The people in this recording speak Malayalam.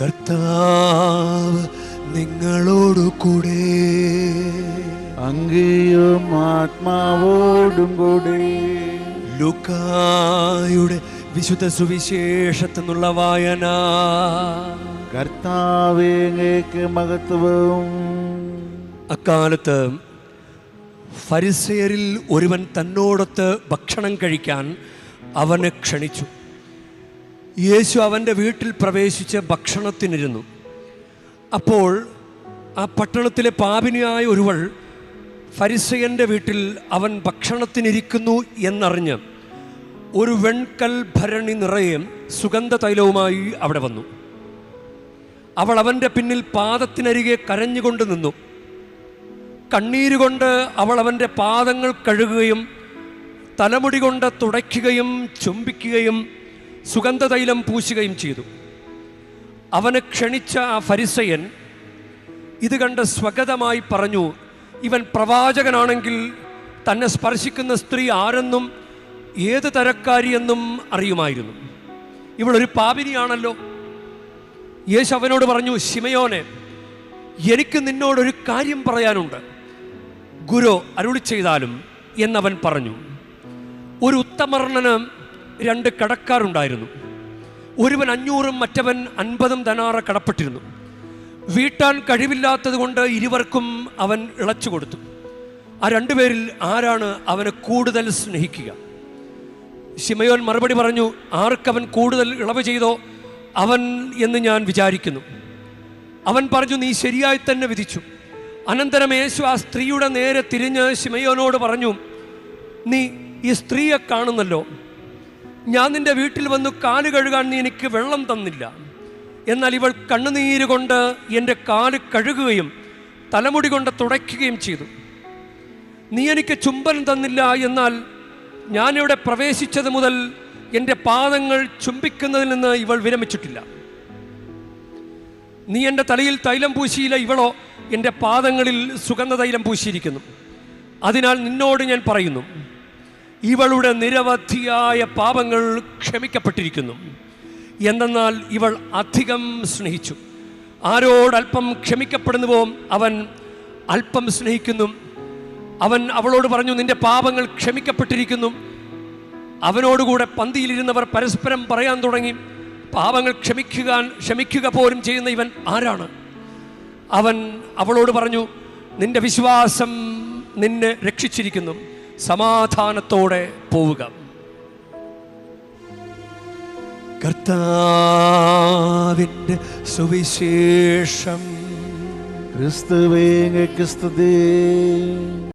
കർത്താവ് നിങ്ങളോടു കൂടെ. അങ്ങയും ആത്മാവോടും കൂടെ. ലുക്കായുടെ വിശുദ്ധ സുവിശേഷത്തിനുള്ള വായന. കർത്താവേ അങ്ങേക്ക് മഹത്വവും. അക്കാലത്ത് ഫരിസയരിൽ ഒരുവൻ തന്നോടൊത്ത് ഭക്ഷണം കഴിക്കാൻ അവനെ ക്ഷണിച്ചു. യേശു അവന്റെ വീട്ടിൽ പ്രവേശിച്ച് ഭക്ഷണത്തിനിരുന്നു. അപ്പോൾ ആ പട്ടണത്തിലെ പാപിനിയായ ഒരുവൾ ഫരിസയന്റെ വീട്ടിൽ അവൻ ഭക്ഷണത്തിനിരിക്കുന്നു എന്നറിഞ്ഞ് ഒരു വെൺകൽ ഭരണി നിറയെ സുഗന്ധ തൈലവുമായി അവിടെ വന്നു. അവൾ അവന്റെ പിന്നിൽ പാദത്തിനരികെ കരഞ്ഞുകൊണ്ട് നിന്നു. കണ്ണീരുകൊണ്ട് അവൾ അവന്റെ പാദങ്ങൾ കഴുകുകയും തലമുടി കൊണ്ട് തുടയ്ക്കുകയും ചുംബിക്കുകയും സുഗന്ധതൈലം പൂശുകയും ചെയ്തു. അവനെ ക്ഷണിച്ച ആ ഫരിസയൻ ഇത് കണ്ട് സ്വഗതമായി പറഞ്ഞു ഇവൻ പ്രവാചകനാണെങ്കിൽ തന്നെ സ്പർശിക്കുന്ന സ്ത്രീ ആരെന്നും ഏത് തരക്കാരിയെന്നും അറിയുമായിരുന്നു. ഇവളൊരു പാപിനിയാണല്ലോ. യേശു അവനോട് പറഞ്ഞു ശിമയോനെ എനിക്ക് നിന്നോടൊരു കാര്യം പറയാനുണ്ട്. ഗുരു അരുളി ചെയ്താലും എന്നവൻ പറഞ്ഞു. ഒരു ഉത്തമർണന് രണ്ട് കടക്കാരുണ്ടായിരുന്നു. ഒരുവൻ അഞ്ഞൂറും മറ്റവൻ അൻപതും ധനാറ കടപ്പെട്ടിരുന്നു. വീട്ടാൻ കഴിവില്ലാത്തത് കൊണ്ട് ഇരുവർക്കും അവൻ ഇളച്ചു കൊടുത്തു. ആ രണ്ടുപേരിൽ ആരാണ് അവനെ കൂടുതൽ സ്നേഹിക്കുക? ശിമയോൻ മറുപടി പറഞ്ഞു ആർക്കവൻ കൂടുതൽ ഇളവ് ചെയ്തോ അവൻ എന്ന് ഞാൻ വിചാരിക്കുന്നു. അവൻ പറഞ്ഞു നീ ശരിയായി തന്നെ വിധിച്ചു. അനന്തരം യേശു ആ സ്ത്രീയുടെ നേരെ തിരിഞ്ഞ് ശിമയോനോട് പറഞ്ഞു നീ ഈ സ്ത്രീയെ കാണുന്നല്ലോ. ഞാൻ നിന്റെ വീട്ടിൽ വന്ന് കാൽ കഴുകാൻ നീ എനിക്ക് വെള്ളം തന്നില്ല. എന്നാൽ ഇവൾ കണ്ണുനീര് കൊണ്ട് എന്റെ കാൽ കഴുകുകയും തലമുടി കൊണ്ട് തുടയ്ക്കുകയും ചെയ്തു. നീ എനിക്ക് ചുംബനം തന്നില്ല എന്നാൽ ഞാനിവിടെ പ്രവേശിച്ചത് മുതൽ എന്റെ പാദങ്ങൾ ചുംബിക്കുന്നതിൽ നിന്ന് ഇവൾ വിരമിച്ചിട്ടില്ല. നീ എന്റെ തലയിൽ തൈലം പൂശിയില്ല ഇവളോ എന്റെ പാദങ്ങളിൽ സുഗന്ധ തൈലം പൂശിയിരിക്കുന്നു. അതിനാൽ നിന്നോട് ഞാൻ പറയുന്നു ഇവളുടെ നിരവധിയായ പാപങ്ങൾ ക്ഷമിക്കപ്പെട്ടിരിക്കുന്നു. എന്തെന്നാൽ ഇവൾ അധികം സ്നേഹിച്ചു. ആരോടൽപ്പം ക്ഷമിക്കപ്പെടുന്നുവോ അവൻ അല്പം സ്നേഹിക്കുന്നു. അവൻ അവളോട് പറഞ്ഞു നിന്റെ പാപങ്ങൾ ക്ഷമിക്കപ്പെട്ടിരിക്കുന്നു. അവനോടുകൂടെ പന്തിയിലിരുന്നവർ പരസ്പരം പറയാൻ തുടങ്ങി. പാപങ്ങൾ ക്ഷമിക്കുക ക്ഷമിക്കുക പോലും ചെയ്യുന്ന ഇവൻ ആരാണ്? അവൻ അവളോട് പറഞ്ഞു നിന്റെ വിശ്വാസം നിന്നെ രക്ഷിച്ചിരിക്കുന്നു. സമാധാനത്തോടെ പോവുക. കർത്താവിന്റെ സുവിശേഷം. ക്രിസ്തുവേ ക്രിസ്തുദേ. സ്തുതി